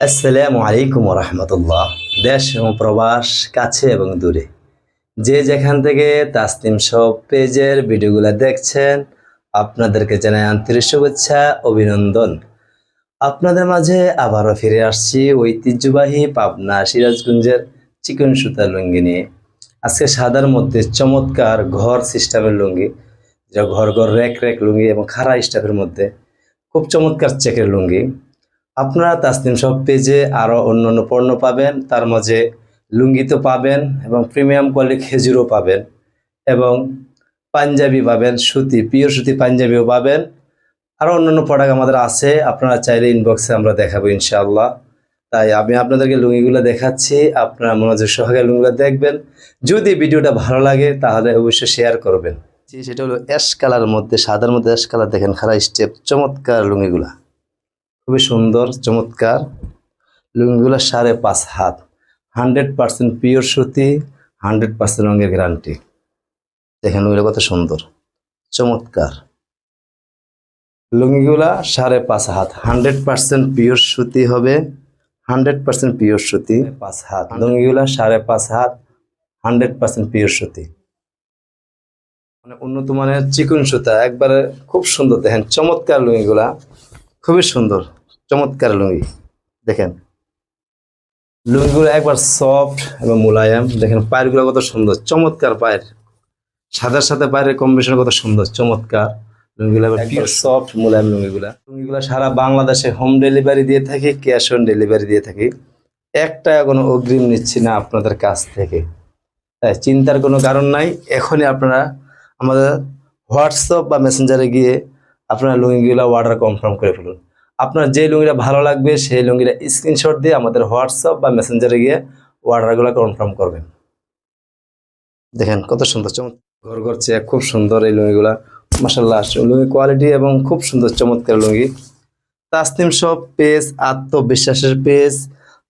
আসসালামু আলাইকুম রহমতুল্লাহ দেশ এবং প্রবাস, কাছে এবং দূরে। যে যেখান থেকে তাসনিম সব পেজের ভিডিওগুলো দেখছেন, আপনাদেরকে জানাই আন্তরিক শুভেচ্ছা, অভিনন্দন। আপনাদের মাঝে আবারও ফিরে আসছি ঐতিহ্যবাহী পাবনা সিরাজগঞ্জের চিকন সুতার লুঙ্গি নিয়ে। আজকে সাদার মধ্যে চমৎকার ঘর সিস্টেমের লুঙ্গি, যা ঘর ঘর রেক রেক লুঙ্গি এবং খাড়া স্টাফের মধ্যে। খুব চমৎকার চেকের লুঙ্গি। আপনারা তাসনিম সব পেজে আরও অন্য অন্য পণ্য পাবেন। তার মাঝে লুঙ্গি তো পাবেন এবং প্রিমিয়াম কোয়ালিটি খেজুরও পাবেন এবং পাঞ্জাবি পাবেন, সুতি, পিওর সুতি পাঞ্জাবিও পাবেন। আরও অন্যান্য প্রোডাক্ট আমাদের আছে, আপনারা চাইলে ইনবক্সে আমরা দেখাবো ইনশাআল্লাহ। তাই আমি আপনাদেরকে লুঙ্গিগুলো দেখাচ্ছি, আপনারা মনোযোগ সহকারে লুঙ্গিগুলো দেখবেন। যদি ভিডিওটা ভালো লাগে, তাহলে অবশ্যই শেয়ার করবেন। সেটা হলো অ্যাশ কালার মধ্যে, সাদার মধ্যে অ্যাশ কালার দেখেন খারা স্টেপ চমৎকার লুঙ্গিগুলা। খুবই সুন্দর, চমৎকার। লুঙ্গিগুলো সাড়ে পাঁচ হাত। হান্ড্রেড পার্সেন্ট পিওর সুতি, হান্ড্রেড পার্সেন্ট রঙের গ্যারান্টি। দেখেন লুঙ্গিগুলো কত সুন্দর, চমৎকার। লুঙ্গিগুলা সাড়ে পাঁচ হাত। হান্ড্রেড পার্সেন্ট পিওর সুতি হবে, হান্ড্রেড পার্সেন্ট পিওর সুতি পাঁচ হাত। লুঙ্গিগুলা সাড়ে পাঁচ হাত, হান্ড্রেড পার্সেন্ট পিওর সুতি। মানে উন্নত মানের চিকন সুতা, একবারে খুব সুন্দর। দেখেন চমৎকার লুঙ্গিগুলা, খুবই সুন্দর। চমৎকার লুঙ্গি দেখেন। লুঙ্গিগুলো একবার সফট এবং মোলায়েম দেখেন পায়েরগুলো কত সুন্দর চমৎকার পায়ের। সাদার সাথে পায়ের কম্বিনেশন কত সুন্দর চমৎকার। লুঙ্গিগুলো একবার সফট মোলায়েম লুঙ্গিগুলা। লুঙ্গিগুলো সারা বাংলাদেশে হোম ডেলিভারি দিয়ে থাকি ক্যাশ অন ডেলিভারি দিয়ে থাকি। এক টাকা কোনো অগ্রিম নিচ্ছি না আপনাদের কাছ থেকে। তাই চিন্তার কোনো কারণ নাই এখনই আপনারা আমাদের হোয়াটসঅ্যাপ বা মেসেঞ্জারে গিয়ে আপনারা লুঙ্গিগুলো অর্ডার কনফার্ম করে ফেলুন। আপনার যে লুঙ্গিটা ভালো লাগবে, সেই লুঙ্গিটা স্ক্রিনশট দিয়ে আমাদের হোয়াটসঅ্যাপ বা মেসেঞ্জারে গিয়ে অর্ডারগুলো কনফার্ম করবেন। দেখেন কত সুন্দর চমৎকার ঘর ঘর চেয়ে খুব সুন্দর এই লুঙ্গিগুলা। মাসাল্লাহ লুঙ্গি কোয়ালিটি এবং খুব সুন্দর চমৎকার লুঙ্গি। তাসনিম সব পেজ, আত্মবিশ্বাসের পেজ,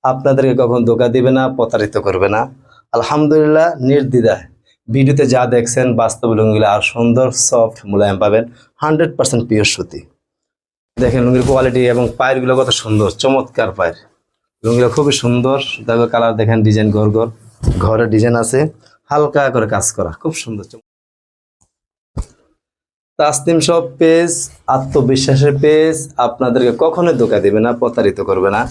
আপনাদেরকে কখন ধোকা দিবে না, প্রতারিত করবে না। আলহামদুলিল্লাহ, নির্দ্বিধায়। ভিডিওতে যা দেখছেন, বাস্তব লুঙ্গিগুলো আর সুন্দর সফট মোলায়েম পাবেন। হান্ড্রেড পার্সেন্ট পিওর সুতি। দেখেন লুঙ্গির কোয়ালিটি এবং পায়েরগুলো কত সুন্দর, চমৎকার পায়ের। লুঙ্গিগুলো খুবই সুন্দর। দেখো কালার দেখেন ডিজাইন ঘর ঘর। ঘরে ডিজাইন আছে। হালকা করে কাজ করা, খুব সুন্দর তাসনিম সব পেজ, আত্মবিশ্বাসের পেজ, আপনাদেরকে কখনোই ধোকা দেবে না, প্রতারিত করবে না।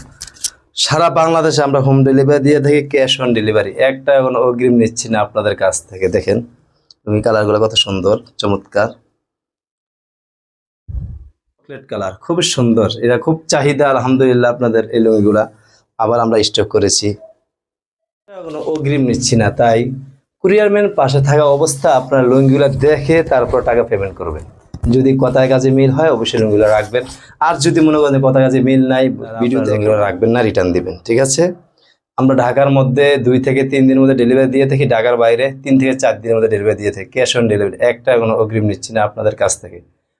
সারা বাংলাদেশে আমরা হোম ডেলিভারি দিয়ে থাকি ক্যাশ অন ডেলিভারি একটা কোনো অগ্রিম নিচ্ছি না আপনাদের কাছ থেকে, দেখেন। তুমি কালারগুলো কত সুন্দর, চমৎকার। চকলেট কালার খুবই সুন্দর। এরা খুব চাহিদা আলহামদুলিল্লাহ আপনাদের এই লুঙ্গিগুলা। আবার আমরা স্টক করেছি। কোনো অগ্রিম নিচ্ছি না তাই কুরিয়ারম্যান পাশে থাকা অবস্থা আপনার লুঙ্গিগুলো দেখে তারপর টাকা পেমেন্ট করবেন। যদি কথায় কাজে মিল হয় অবশ্যই লুঙ্গিগুলো রাখবেন। আর যদি মনে করেন কথা কাজে মিল নাই ভিডিও রাখবেন না রিটার্ন দিবেন ঠিক আছে? আমরা ঢাকার মধ্যে দুই থেকে তিন দিনের মধ্যে ডেলিভারি দিয়ে থাকি ঢাকার বাইরে তিন থেকে চার দিনের মধ্যে ডেলিভারি দিয়ে থাকি ক্যাশ অন ডেলিভারি একটা কোনো অগ্রিম নিচ্ছি না আপনাদের কাছ থেকে।